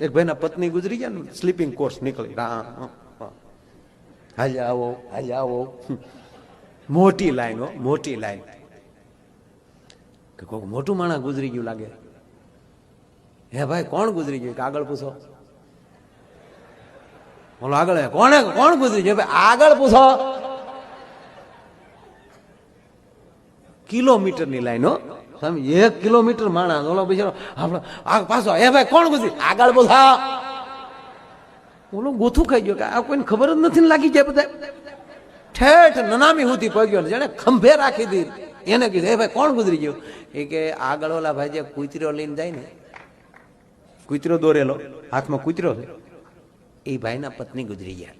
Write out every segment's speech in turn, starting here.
એક ભાઈના પત્ની ગુજરી ગયા ને સ્લીપિંગ કોર્સ નીકળી. રામ આવો, હાલ આવો. મોટી લાઈન, હો, મોટી લાઈન. કે કોઈક મોટું માણા ગુજરી ગયું લાગે. હે ભાઈ, કોણ ગુજરી ગયું? કે આગળ પૂછો. બોલો, આગળ. કોણે, કોણ ગુજરી ગયું? ભાઈ, આગળ પૂછો. કિલોમીટરની લાઈનો તમે એક કિલોમીટર માણસ ઓલો બિચારો આપણો, આ પાછો, એ ભાઈ, કોણ ગુજરી આગળ બોલા ઓલો ગોથું ખાઈ ગયો કે આ કોઈને ખબર જ નથી લાગી જાય બધા. ઠેઠ નનામી સુધી પગ્યો ને જેને ખંભે રાખી દીધી. એને કીધું, એ ભાઈ, કોણ ગુજરી ગયો? એ કે, આગળ ઓલા ભાઈ જે કૂતરો લઈને જાય ને, કૂતરો દોરેલો, હાથમાં કૂતરો છે, એ ભાઈના પત્ની ગુજરી ગયા.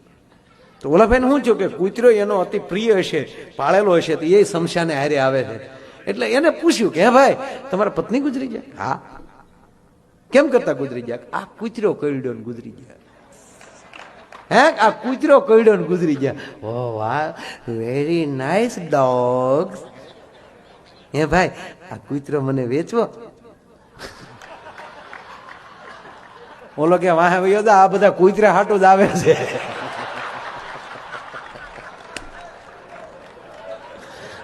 તો ઓલા ભાઈને શું થયું કે કૂતરો એનો અતિ પ્રિય હશે, પાળેલો હશે, તો એ શમશાને હારે આવે છે. એટલે એને પૂછ્યું કે, હે ભાઈ, તમારા પત્ની ગુજરી ગયા? હા. કેમ કરતા ગુજરી ગયા? આ કૂતરો કરડ્યો ને ગુજરી ગયા. હે? આ કૂતરો કરડ્યો ને ગુજરી ગયા? ઓ વાહ વેરી નાઇસ ડોગ હે ભાઈ, આ કૂતરો મને વેચવો. ઓલો કે, વાહ આ બધા કૂતરા હાટું જ આવે છે.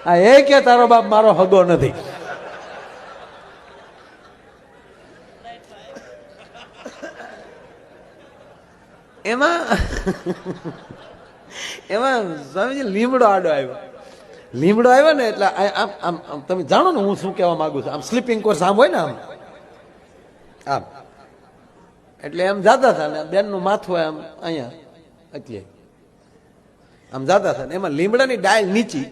આ એ કે તારો બાપ મારો હગો નથી. એમાં એમાં સ્વામીજી લીમડો આડો આવ્યો. લીમડો આવ્યો ને એટલે આમ આમ તમે જાણો ને હું શું કહેવા માંગુ છું. આમ સ્લીપિંગ કોર્સ આમ હોય ને આમ. આમ. એટલે એમ જાતા હતા ને બેનનું માથું આમ અહીંયા એટલે આમ જાતા હતા ને. એમાં લીમડાની ડાયલ નીચી.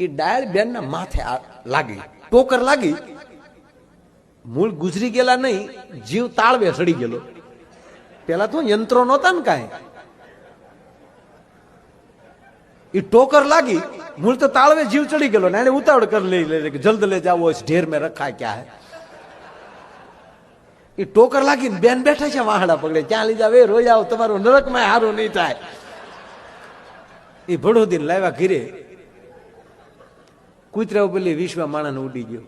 એ ડાળ બેનના માથે લાગી. ટોકર લાગી. મૂળ ગુજરી ગયેલા નહીં, જીવ તાળવે સડી ગયેલો. પેલા તો યંત્રો નહોતા ને કાંઈ. એ ટોકર લાગી, મૂળ તો તાળવે જીવ ચડી ગયેલો ને એને ઉતાવળ કરી લઈ લે જલ્દ લે જાવ ઢેર મેં રખા ક્યાં હે. એ ટોકર લાગીને બેન બેઠા છે વાહડા પગડે ક્યાં લઈ જાવ એ રોજ આવો, તમારું નરકમાં હારું નહીં થાય. એ ભડોદીને લાવ્યા ઘીરે કૂતરા પેલી વિશ્વા માણસ ઉડી ગયો.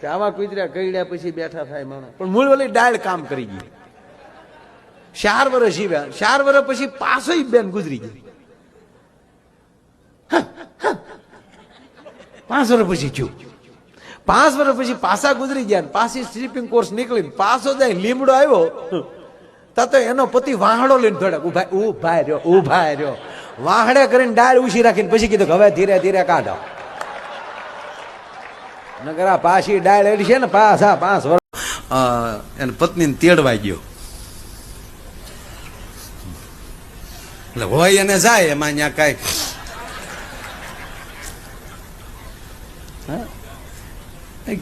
કે આવા કૂતરા કઈડ્યા પછી બેઠા થાય માણસ. પણ મૂળ ઓલી ડાયલ કામ કરી ગઈ ચાર વર્ષ જીવ્યા. ચાર વર્ષ પછી પાછો બેન ગુજરી ગઈ પાંચ વર્ષ પછી થયું. પાંચ વર્ષ પછી પાછા ગુજરી ગયા પાછી સ્લીપિંગ કોર્સ નીકળી પાછો જાય લીમડો આવ્યો. તા તો એનો પતિ વાહડો લઈને થોડાક ઊભા ઊભા રહ્યો ઊભા રહ્યો. વાહડે કરીને ડાળ ઉછી રાખીને પછી કીધું હવે ધીરે ધીરે કાઢો. નગર આ પાછી ડાળ એડી છે ને પાછા પાંચ વર્ષ એને પત્નીને તેડવા ગયો. એટલે હોય એને જાય, એમાં અહીંયા કાંઈ.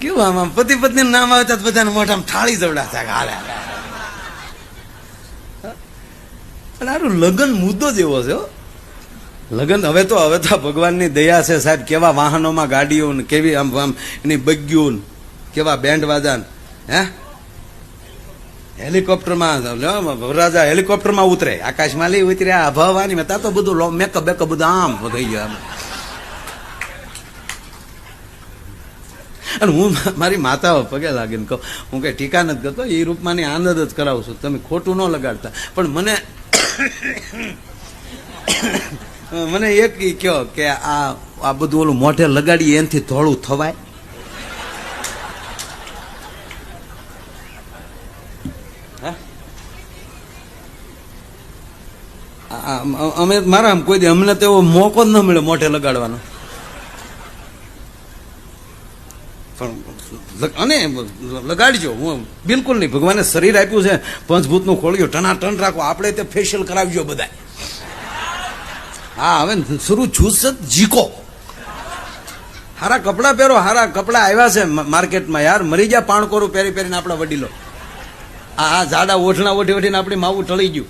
કેવું આમ પતિ પત્ની નામ આવતા બધાને મોઢામાં થાળી જવડાતા હાલે હાલે. પણ આરું લગ્ન મુદ્દો જ એવો છે, હો. લગ્ન? હવે તો હવે તો ભગવાનની દયા છે સાહેબ. કેવા વાહનોમાં ગાડીઓ ને કેવી આમ આમ, એની બગ્યું કેવા બેન્ડ વાજા ને, હે? હેલિકોપ્ટરમાં રાજા હેલિકોપ્ટરમાં ઉતરે. આકાશમાં લઈ ઉતર્યા ભવાની મેં, તા બધું મેકઅપ, બેકઅપ બધું આમ થઈ ગયું આમ. અને હું મારી માતા પગે લાગીને કહું, હું કઈ ટીકા નથી કરતો, એ રૂપમાંની આનંદ જ કરાવું છું. તમે ખોટું ન લગાડતા. પણ મને મને એક કયો કે આ આ બધું ઓલું મોઢે લગાડી એનાથી થોડું થવાય. અમે મારા આમ કોઈ દે અમને તો એવો મોકો જ ન મળે મોઢે લગાડવાનો. અને લગાડજો, હું બિલકુલ નહીં. ભગવાને શરીર આપ્યું છે, પંચભૂતનું ખોળ્યું ટના ટન રાખો. આપણે તે ફેશિયલ કરાવજો બધા હા, હવે શરૂ જ જીકો. હારા કપડાં પહેરો, હારા કપડાં આવ્યા છે માર્કેટમાં યાર. મરી ગયા પાણકોરું પહેરી પહેરીને આપણા વડીલો. આ આ જાડા ઓઠણા ઓઠી ઓઠીને આપણી માવું ટળી ગયું.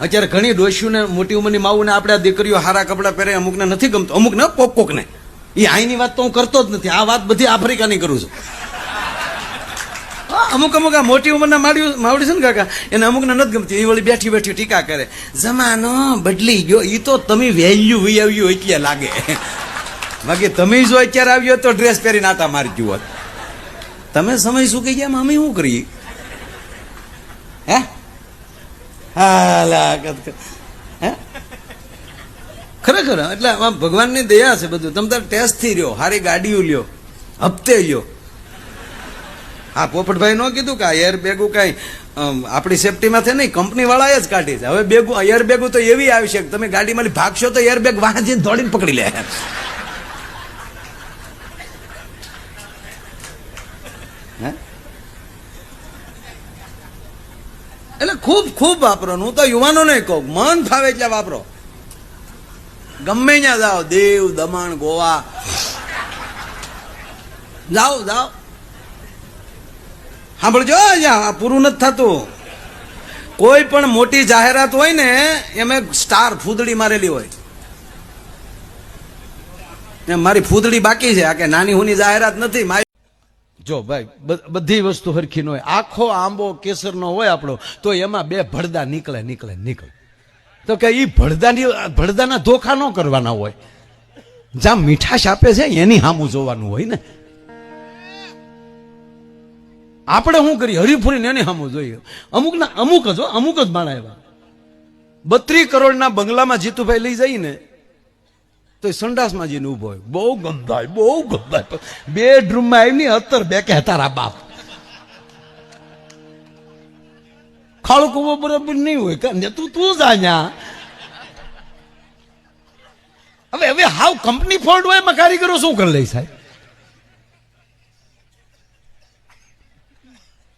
અત્યારે ઘણી ડોશીઓને મોટી ઉંમરની માવુને આપણે દીકરીઓ હારા કપડાં પહેરે, અમુકને નથી ગમતું. અમુકને, કોક કોકને. એ અહીંની વાત તો હું કરતો જ નથી. આ વાત બધી આફ્રિકાની કરું છું. અમુક અમુક આ મોટી ઉંમરના માડ્યું માવડી છે ને કાકા, એને અમુકને નથી ગમતી. એ વળી બેઠી બેઠી ટીકા કરે. જમાનો બદલી ગયો. એ તો તમે વેલ્યુ વી આવ્યું એટલે લાગે? બાકી તમે જો અત્યારે આવ્યો તો ડ્રેસ પહેરીને આટા મારી જુઓ તમે સમય શું કહી ગયા? અમે શું કરીએ? હે? હાલા. હે? ખરેખર, એટલે ભગવાનની દયા છે બધું. તમે તાર ટેસ્ટથી રહ્યો. હારી ગાડીઓ લ્યો, હપ્તે લ્યો. હા, પોપટભાઈ નો કીધું કે એર બેગું કાંઈ આપણી સેફટીમાં નહીં કંપની વાળાએ જ કાઢી છે. હવે બેગું એર બેગું તો એવી આવી છે તમે ગાડીમાંથી ભાગશો તો એર બેગ વાહ દોડીને પકડી લે? એટલે ખૂબ ખૂબ વાપરો. હું તો યુવાનોને કહું, મન ફાવે એટલે વાપરો. ગમે ત્યાં જાઓ, દેવ, દમણ, ગોવા. જાઓ જાઓ. સાંભળજો, અહીંયા પૂરું નથી થતું. કોઈ પણ મોટી જાહેરાત હોય ને, એમાં સ્ટાર ફૂદડી મારેલી હોય. મારી ફૂદડી બાકી છે, આ કે નાની હુની જાહેરાત નથી, મારી જો ભાઈ, બધી વસ્તુ હરખી ન હોય. આખો આંબો કેસરનો હોય આપણો, તો એમાં બે ભડદા નીકળે નીકળે નીકળે. તો કે એ ભડદાની ભડદાના ધોખા ન કરવાના હોય. જ્યાં મીઠાશ આપે છે, એની સામું જોવાનું હોય ને. આપણે શું કરીએ? હરીફરીને એની સામું જોઈએ. અમુકના અમુક જ અમુક જ માણા એવા. બત્રીસ કરોડના બંગલામાં જીતુભાઈ લઈ જઈને તો એ સંડાસમાં જઈને ઊભો હોય. બહુ ગંધાય બહુ ગંધાય. બેડરૂમમાં આવીને અત્તર બે કે તારા બાપ. કૂવો બરાબર નહીં હોય. કે તું તું જાણ્યા હવે હવે હાવ કંપની ફોલ્ટ હોય એમાં કારીગરો શું કરી લઈ સાહેબ?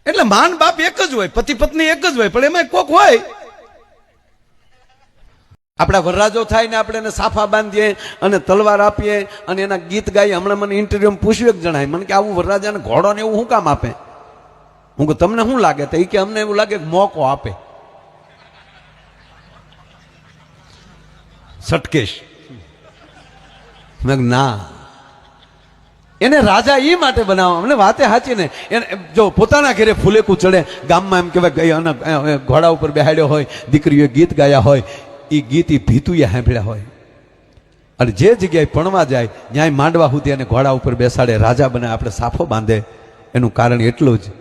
એટલે માન બાપ એક જ હોય, પતિ પત્ની એક જ હોય, પણ એમાં કોક હોય. આપણા વરરાજો થાય ને આપણે એને સાફા બાંધીએ અને તલવાર આપીએ અને એના ગીત ગાઈએ. હમણાં મને ઇન્ટરવ્યુમાં પૂછ્યું એક જણાય મને કે આવું વરરાજાને ઘોડો ને એવું શું કામ આપે? હું કહું, તમને શું લાગે? તો એ કે અમને એવું લાગે કે મોકો આપે. સટકેશ. મેં ના. એને રાજા એ માટે બનાવવા અમને વાતે સાચી ને એને જો પોતાના ઘરે ફૂલેકું ચડે, ગામમાં એમ કહેવાય અને ઘોડા ઉપર બેહાડ્યો હોય, દીકરીઓએ ગીત ગાયા હોય એ ગીત એ ભીતુએ સાંભળ્યા હોય. અને જે જગ્યાએ પણવા જાય, ન્યાય માંડવા સુધી અને ઘોડા ઉપર બેસાડે, રાજા બને, આપણે સાફો બાંધે. એનું કારણ એટલું જ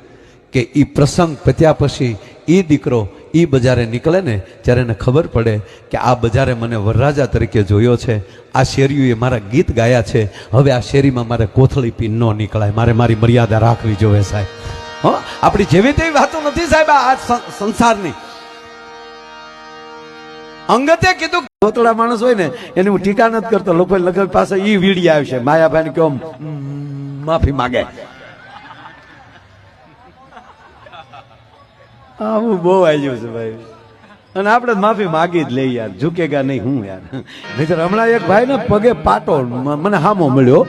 કે એ પ્રસંગ પત્યા પછી એ દીકરો એ બજારે નીકળે ને ત્યારે એને ખબર પડે કે આ બજારે મને વરરાજા તરીકે જોયો છે. આ શેરીઓએ મારા ગીત ગાયા છે. હવે આ શેરીમાં મારે કોથળી પી ન નીકળાય. મારે મારી મર્યાદા રાખવી જોઈએ સાહેબ. હો, આપણી જેવી તેવી વાતો નથી સાહેબ આ સંસારની. અંગતે કીધું ધોતડા માણસ હોય ને, એની હું ટીકા નથી કરતો. લોકો લગભગ પાસે ઈ વીડી આવશે. માયાભાઈ કેમ માફી માગે. આવું બહુ આવ્યું છે ભાઈ. અને આપણે માફી માગી જ લઈ યાર. ઝૂકેગા નહીં હું યાર. નહીતર હમણાં એક ભાઈ ને પગે પાટો મને હામો મળ્યો.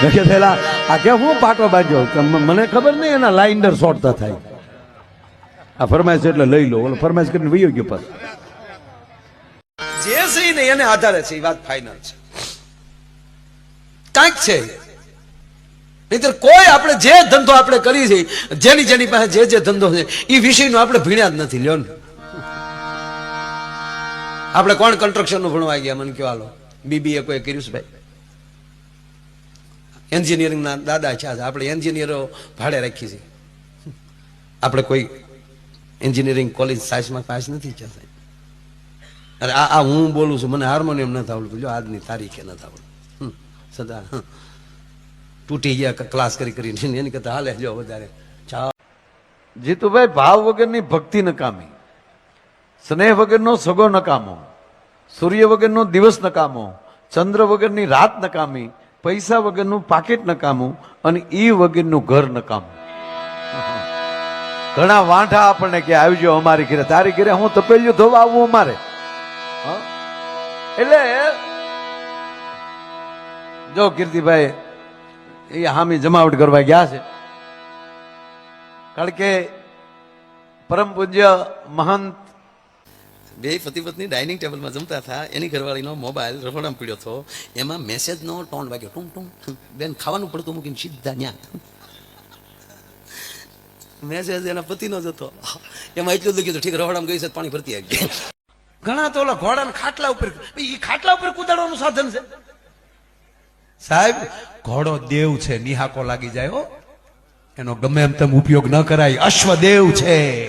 કીધું "એલા, આ કે હું પાટો બાંધ્યો? મને ખબર નહીં એના લાઇન્ડર શોર્ટતા થાય. આ ફરમાઈશ એટલે લઈ લો. ઓલો ફરમાઈશ કરીને વયો ગયો પાછો. જે છે ને એને આધારે છે એ વાત ફાઇનલ છે. કાંઈક છે. નહીતર કોઈ આપણે જે ધંધો આપણે કરી છે જેની જેની પાસે જે જે ધંધો છે એ વિષયનો આપણે ભણ્યા જ નથી, લ્યો આપણે કોણ કન્સ્ટ્રક્શનનું ભણવા ગયા, મને કયો હાલો. બીબીએ કોઈ કર્યું છે ભાઈ? એન્જિનિયરિંગના દાદા છે આપણે એન્જિનિયરો ભાડે રાખી છે આપણે કોઈ એન્જિનિયરિંગ કોલેજ સાયન્સમાં પાસ નથી સાહેબ. અરે આ હું બોલું છું, મને હાર્મોનિયમ નથી આવડતું. જો આજની તારીખે નથી આવડતું. સદા. તૂટી ગયા ક્લાસ કરી કરીને. એની કરતા હાલે જો વધારે. જીતુભાઈ, ભાવ વગરની ભક્તિ નકામી. સ્નેહ વગરનો સગો નકામો. સૂર્ય વગરનો દિવસ નકામો. ચંદ્ર વગરની રાત નકામી. પૈસા વગરનું પાકીટ નકામું અને ઈ વગરનું ઘર નકામું. ઘણા વાંઠા આપણને કે, આવજો અમારી ઘરે. તારી ઘરે હું તપેલ્યું ધોવા આવું અમારે? એટલે, જો કીર્તિભાઈ એ હામી જમાવટ કરવા ગયા છે. કારણ કે પરમ પૂજ્ય મહંત બે પતિ પત્ની ડાઇનિંગ ટેબલમાં જમતા હતા. એની ઘરવાળીનો મોબાઈલ રસોડામાં પડ્યો હતો. એમાં મેસેજનો ટોન વાગ્યો. ટૂંક ટુંગ બેન ખાવાનું પડતું મૂકીને સીધા ન્યા. મેસેજ એના પતિનો જ હતો. એમાં એટલું લખ્યું ઠીક રસોડામાં ગઈ છે પાણી ભરતી આવી ઘણા તો ઓલા ઘોડાના ખાટલા ઉપર એ ખાટલા ઉપર કુદાડવાનું સાધન છે. સાહેબ, ઘોડો દેવ છે, નિહાકો લાગી જાય, હો. એનો ગમે એમ તેમ ઉપયોગ ન કરાય, અશ્વદેવ છે.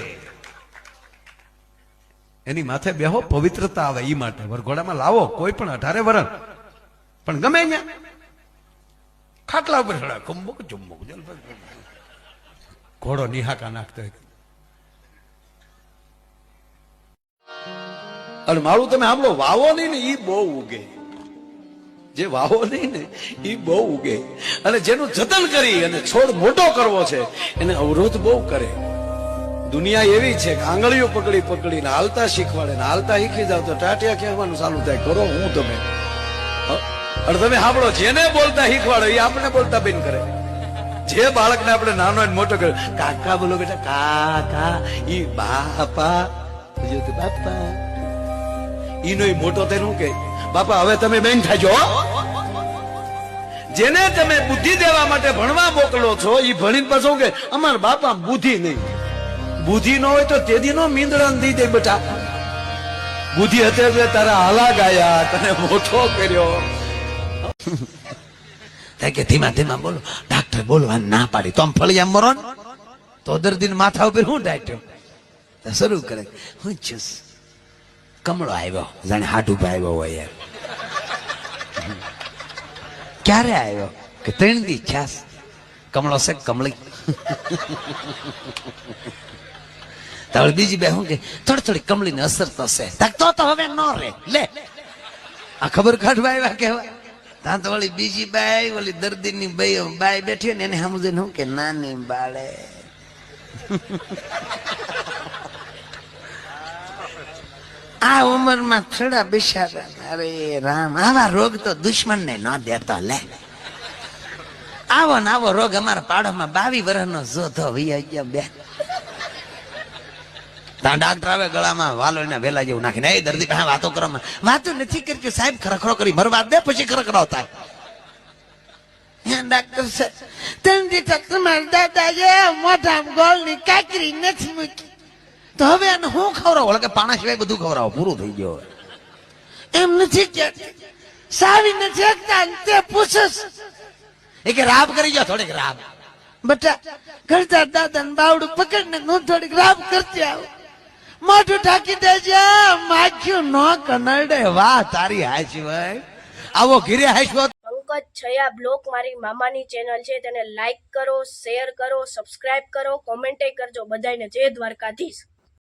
એની માથે બેહો, પવિત્રતા આવે એ માટે. વરઘોડામાં લાવો, કોઈ પણ અઢારે વરણ. પણ ગમે ત્યાં ખાટલા ઉપર ચડા કુંભક, ચુંબક ઘોડો નિહાકા નાખતો. અને મારું તમે આમલો વાવો નહીં ને એ બહુ ઉગે. જે વાવો નહીં ને એ બહુ ઉગે. અને જેનું જતન કરી અને છોડ મોટો કરવો છે, એને અવરોધ બહુ કરે. દુનિયા એવી છે કે આંગળીઓ પકડી પકડીને હાલતા શીખવાડે ને હાલતા શીખી જાવ તો ટાટિયા કહેવાનું ચાલુ થાય. કરો હું તમે. અને તમે સાંભળો, જેને બોલતા શીખવાડો એ આપણે બોલતા બેન કરે. જે બાળકને આપણે નાનો મોટો કર્યો, કાકા બોલો બેટા, કાકા, ઈ બાપા. બાપા. ઈનો મોટો શું કે, બાપા, હવે તમે બેન થાજો જેને તમે બુદ્ધિ દેવા માટે ભણવા મોકલો છો એ ભણીને પાછો કે, અમાર બાપા બુદ્ધિ નહીં. બુદ્ધિ ન હોય તો તેદી નો મીંદડા દઈ દે બેટા. બુદ્ધિ હતી એટલે તારા હાલા ગાયા, તને મોટો કર્યો. કે ધીમા ધીમા બોલો, ડાક્ટર બોલવા ના પાડી, તો આમ ફળી આમ મરો તો દર દિન માથા ઉપર હું ડાક્ટર શરૂ કરે, હું ચૂસ કમળો આવ્યો. જાણે ઉપર આવ્યો હોય યાર ક્યારે આવ્યો? કે ત્રણ દી છાસ કમળો છે કમળી? તો બીજી બે હું કે? થોડી થોડી કમળીની અસર થશે તો તો હવે ન રે. લે. આ ખબર કાઢવા આવ્યા કેવા ત્યાં તો વળી બીજી બાઈ ઓલી દર્દીની બાઈ બાઈ બેઠી ને એને સમજે હું કે નાની બાળે. આ ઉંમરમાં થોડા બિચારા અરે રામ, આવા રોગ તો દુશ્મનને ન દેતો, લે. આવો ને આવો રોગ અમારા પાડોમાં બાવી વર્ષનો જોધો વૈયા ગયા, બે. ત્યાં ડાક્ટર આવે ગળામાં વાલો એના વેલા જેવું નાખીને, એ દર્દી પાસે વાતો કરવામાં વાતો નથી કરતી, સાહેબ ખરખરો કરી મરવા દે, પછી ખરખરો થાય. ડાક્ટર સાહેબ તેમ તમારા દાદાએ મોઢામાં ગોળની કાકરી નથી મૂકી. તો હવે એને હું ખવડાવો? કે પાણા સિવાય બધું ખવડાવો. પૂરું થઈ ગયો એમ નથી કે સાવી નથી એકતા તે પૂછસ. એ કે રાબ કરી જાઓ, થોડીક રાબ. બટા કરતા દાદા ને બાવડું પકડીને હું થોડીક રાબ કરતી આવું. મોઢું ઢાંકી દેજે, માખ્યું ન કનડે. વાહ, તારી હાચી ભાઈ. આવો ઘીરે હાચવો પંકજ છયા બ્લોક મારી મામાની ચેનલ છે. તેને લાઈક કરો, શેર કરો સબસ્ક્રાઇબ કરો કોમેન્ટે કરજો બધાને જય દ્વારકાધીશ.